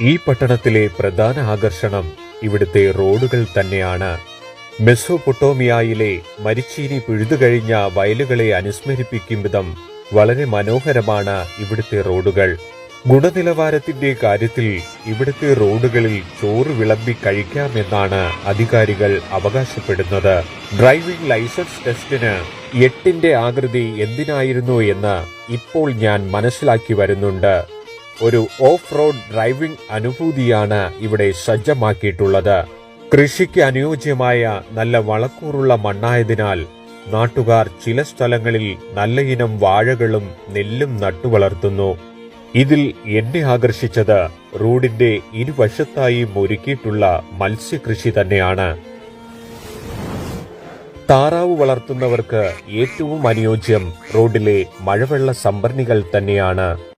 ഈ പട്ടണത്തിലെ പ്രധാന ആകർഷണം ഇവിടുത്തെ റോഡുകൾ തന്നെയാണ്. മെസ്സോപൊട്ടോമിയയിലെ മരിച്ചീനി പിഴുതുകഴിഞ്ഞ വയലുകളെ അനുസ്മരിപ്പിക്കും വിധം വളരെ മനോഹരമാണ് ഇവിടുത്തെ റോഡുകൾ. ഗുണനിലവാരത്തിന്റെ കാര്യത്തിൽ ഇവിടുത്തെ റോഡുകളിൽ ചോറ് വിളമ്പി കഴിക്കാമെന്നാണ് അധികാരികൾ അവകാശപ്പെടുന്നത്. ഡ്രൈവിംഗ് ലൈസൻസ് ടെസ്റ്റിന് എട്ടിന്റെ ആകൃതി എന്തിനായിരുന്നു എന്ന് ഇപ്പോൾ ഞാൻ മനസ്സിലാക്കി വരുന്നുണ്ട്. ഒരു ഓഫ് റോഡ് ഡ്രൈവിംഗ് അനുഭൂതിയാണ് ഇവിടെ സജ്ജമാക്കിയിട്ടുള്ളത്. കൃഷിക്ക് അനുയോജ്യമായ നല്ല വളക്കൂറുള്ള മണ്ണായതിനാൽ നാട്ടുകാർ ചില സ്ഥലങ്ങളിൽ നല്ല ഇനം വാഴകളും നെല്ലും നട്ടുവളർത്തുന്നു ഇതിൽ എന്നെ ആകർഷിച്ചത് റോഡിന്റെ ഇരുവശത്തായി ഒരുക്കിയിട്ടുള്ള മത്സ്യകൃഷി തന്നെയാണ്. താറാവ് വളർത്തുന്നവർക്ക് ഏറ്റവും അനുയോജ്യം റോഡിലെ മഴവെള്ള സംഭരണികൾ തന്നെയാണ്.